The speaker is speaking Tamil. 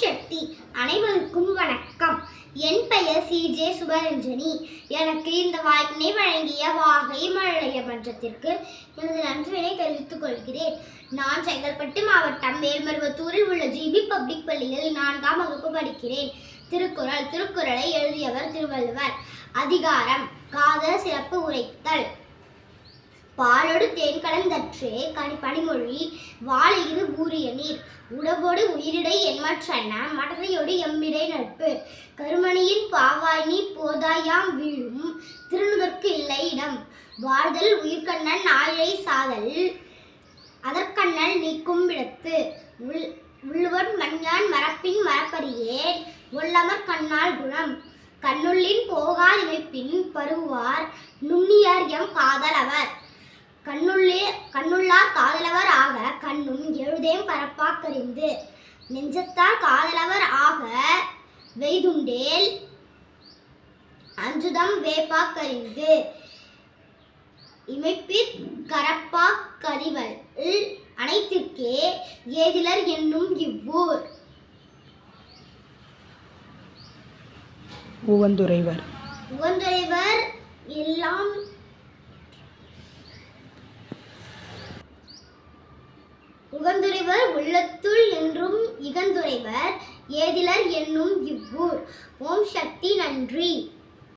சக்தி அனைவருக்கும் வணக்கம். என் பெயர் சி ஜே சுபரஞ்சனி. எனக்கு இந்த வாய்ப்பினை வழங்கிய வாகை மழைய மன்றத்திற்கு எனது நன்றியினை தெரிவித்துக் கொள்கிறேன். நான் செங்கல்பட்டு மாவட்டம் மேல்மருவத்தூரில் உள்ள ஜிபி பப்ளிக் பள்ளியில் நான்காம் வகுப்பு படிக்கிறேன். திருக்குறள் திருக்குறளை எழுதியவர் திருவள்ளுவர். அதிகாரம் காதல் சிறப்பு உரைத்தல். பாலோடு தேன் கலந்தற்றே கனி பனிமொழி வாழையிரு ஊறிய நீர் உடம்போடு உயிரிடை என்மற்றன மடலையோடு எம்மிடை நட்பு. கருமணியின் பாவாய் நீ போதாயாம் வீழும் திருநுதற்கு இல்லை இடம். வாழ்தல் உயிர்கண்ணன் நாயை சாதல் அதற்கண்ணல் நீக்கும் விடத்து. உள் உள்ளுவன் மண்யான் மரப்பின் மரப்பரியே ஒல்லமர் கண்ணால் குணம். கண்ணுள்ளின் போகாதிமைப்பின் பருவார் நுண்ணியார் எம் காதல் காதலவர் ஆக கண்ணும் எழுதேம் பரப்பாக்கறிந்து. நெஞ்சத்தார் காதலவர் ஆக வெய்துண்டேல் அஞ்சுதம் வேப்பாக்கறிந்து. இமைப்பிற் கரப்பாக்கறிவல் அனைத்திற்கே ஏதிலர் என்னும் இவ்வூர். உவந்துரைவர். உகந்துரைவர் எல்லாம் உகந்துரைவர் உள்ளத்துள் என்றும் இகந்துரைவர் ஏதிலர் என்னும் இவ்வூர். ஓம் சக்தி நன்றி.